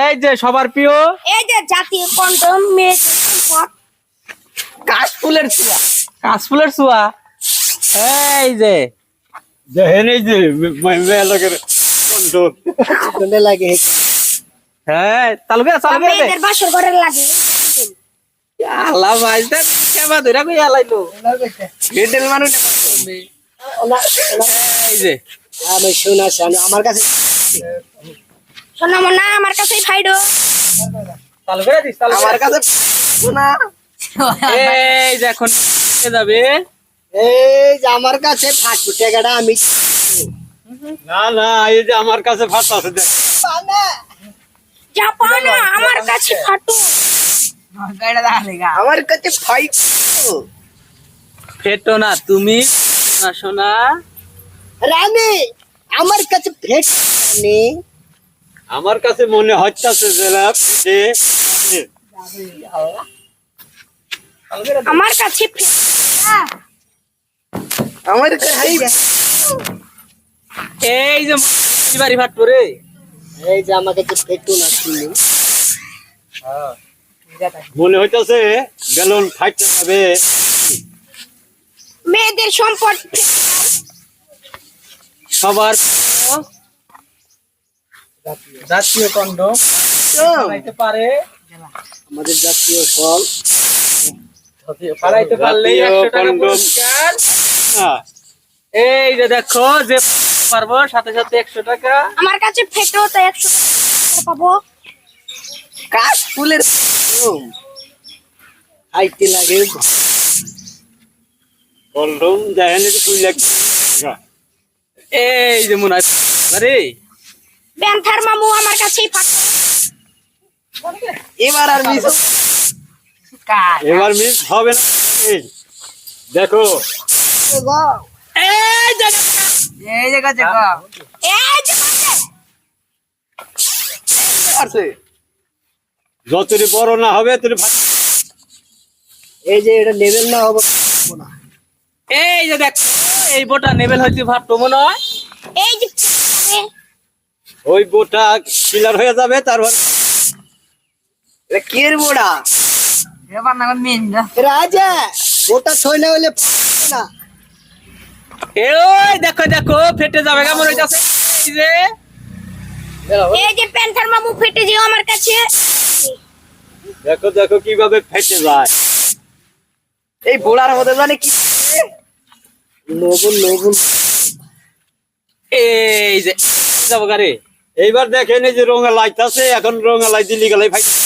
এই যে সবার প্রিয়। এই যে জাতীয় কন্ডম মেয়েদের সম্পদ কাশফুলের চুয়া। কাশফুলের চুয়া? এই যে। মেয়ে হ্যাঁ লাগে। আল্লাহ ভাই কই আলাইলো মানুষ এই আমি শোনা আমার কাছে শোনা মনা আমার কাছেই ফাইডো। চালু করে দিস চালু আমার কাছে শোনা এই যে এখন কে যাবে? এই যে আমার কাছে ফাটু টাকাটা আমি না না এই যে আমার কাছে ভাত আছে দেখ। যা পাও না আমার কাছে ফাটু। আমার কাছে ফাই ফেটো না তুমি না সোনা। রানী আমার কাছে ফেট রানী। আমার কাছে মনে হচ্ছে যে যে আমার কাছে আমার কাছে এই যে বাড়ি ভাট করে এই যে আমার কাছে ফেটু না তুমি মনে হইতাছে বেলুন ফাইটতে যাবে। মেয়েদের সম্পদ সবার জাতীয়। কন্ডম বানাইতে পারে। আমাদের জাতীয় ফল। বানাইতে পারলেই একশো টাকা পুরস্কার। এই যে দেখো যে পারব সাথে সাথে একশো টাকা। আমার কাছে ফেটো তো একশো টাকা পাবো। কাশ ফুলের আইতে লাগে। কন্ডম দেখেন লাখ টাকা। এই যে মনে হয় আরে প্যান্থার মামু আমার কাছেই ফাটু এবার আর মিস এবার মিস হবে না। এই, দেখো। এই যে এই যে আছে যতই বড় না হবে ভাত এই যে এটা লেভেল না হবে না। এই যে দেখো। এই বোটা নেবেল হইতে ভাবতো মনে হয়। এই যে ওই বোটা ক্লিয়ার হয়ে যাবে তারপর কের বোড়া রাজা ওটা ছয় না হলে না। ওই দেখো দেখো ফেটে যাবে কেমন হইতাছে? এই যে। এই যে প্যান্থার মামু ফেটে যেও আমার কাছে। দেখো দেখো কীভাবে ফেটে যায়। এই বোড়ার মধ্যে জানে কি লবণ লবণ এই যে যাব গাড়ি এইবার দেখেন এই যে রঙা লাইট আছে এখন রঙা লাইট দিলি গেলে ফাইটে